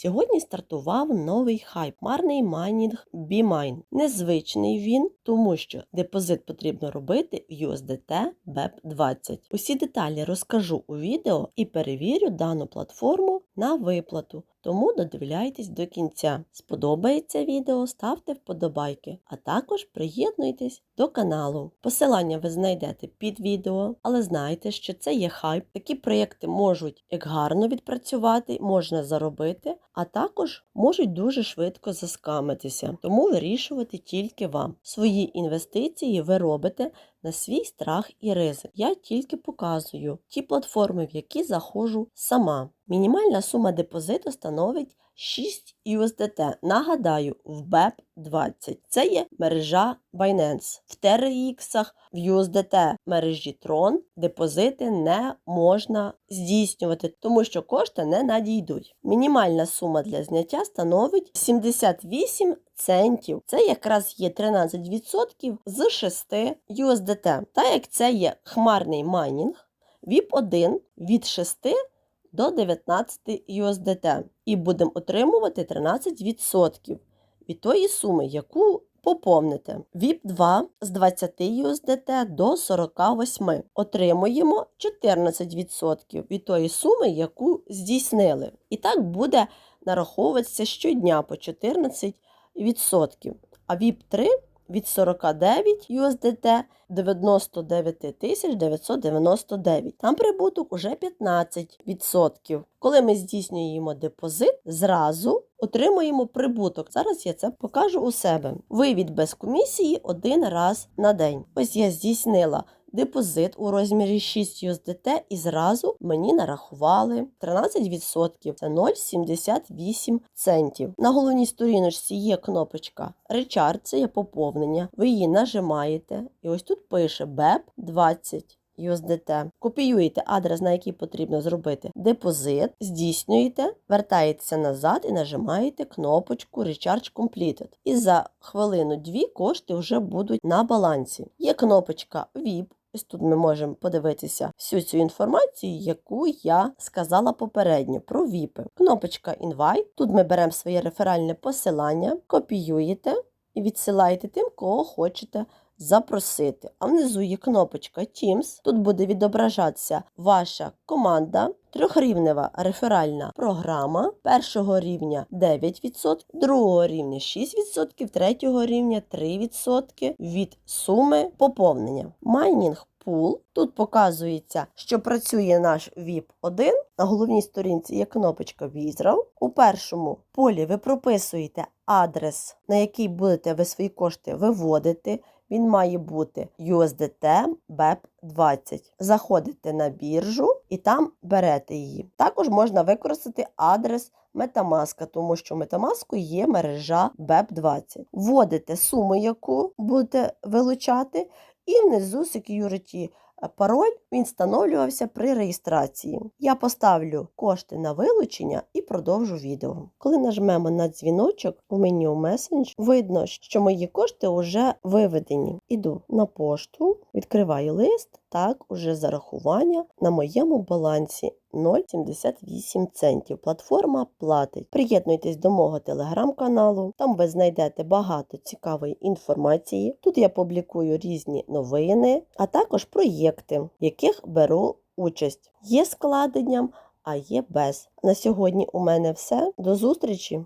Сьогодні стартував новий хайп марний майнінг BMine. Незвичний він, тому що депозит потрібно робити в USDT BEP20. Усі деталі розкажу у відео і перевірю дану платформу на виплату. Тому додивляйтесь до кінця. Сподобається відео, ставте вподобайки, а також приєднуйтесь до каналу. Посилання ви знайдете під відео, але знайте, що це є хайп. Такі проєкти можуть як гарно відпрацювати, можна заробити, а також можуть дуже швидко заскамитися. Тому вирішувати тільки вам. Свої інвестиції ви робите на свій страх і ризик. Я тільки показую ті платформи, в які заходжу сама. Мінімальна сума депозиту становить 6 USDT. Нагадаю, в BEP20. Це є мережа Binance. В TRX, в USDT мережі Tron депозити не можна здійснювати, тому що кошти не надійдуть. Мінімальна сума для зняття становить 78 центів. Це якраз є 13% з 6 USDT. Та як це є хмарний майнінг, VIP1 від 6 до 19 USDT і будемо отримувати 13% від тої суми, яку поповните. VIP 2 з 20 USDT до 48 отримуємо 14% від тої суми, яку здійснили. І так буде нараховуватися щодня по 14%. А VIP 3 від 49 USDT 99 999. Там прибуток уже 15%. Коли ми здійснюємо депозит, зразу отримуємо прибуток. Зараз я це покажу у себе. Вивід без комісії один раз на день. Ось я здійснила депозит у розмірі 6 USDT і зразу мені нарахували 13%. Це 0,78 центів. На головній сторіночці є кнопочка Recharge, це є поповнення. Ви її нажимаєте, і ось тут пише BEP 20. USDT. Копіюєте адрес, на який потрібно зробити депозит, здійснюєте, вертаєтеся назад і нажимаєте кнопочку Recharge Completed. І за хвилину-дві кошти вже будуть на балансі. Є кнопочка VIP. Ось тут ми можемо подивитися всю цю інформацію, яку я сказала попередньо про ВІПи. Кнопочка Invite. Тут ми беремо своє реферальне посилання, копіюєте і відсилаєте тим, кого хочете запросити. А внизу є кнопочка Teams. Тут буде відображатися ваша команда, трьохрівнева реферальна програма першого рівня 9%, другого рівня 6%, третього рівня 3% від суми поповнення. Майнінг Пул. Тут показується, що працює наш VIP 1. На головній сторінці є кнопочка Візрав. У першому полі ви прописуєте адрес, на який будете ви свої кошти виводити. Він має бути USDT BEP20. Заходите на біржу і там берете її. Також можна використати адрес Metamask, тому що в є мережа BEP20. Вводите суму, яку будете вилучати, і внизу security пароль він встановлювався при реєстрації. Я поставлю кошти на вилучення і продовжу відео. Коли нажмемо на дзвіночок у меню Messenger, видно, що мої кошти вже виведені. Іду на пошту, відкриваю лист. Так, уже зарахування на моєму балансі 0,78 центів. Платформа платить. Приєднуйтесь до мого телеграм-каналу, там ви знайдете багато цікавої інформації. Тут я публікую різні новини, а також проєкти, в яких беру участь. Є складенням, а є без. На сьогодні у мене все. До зустрічі!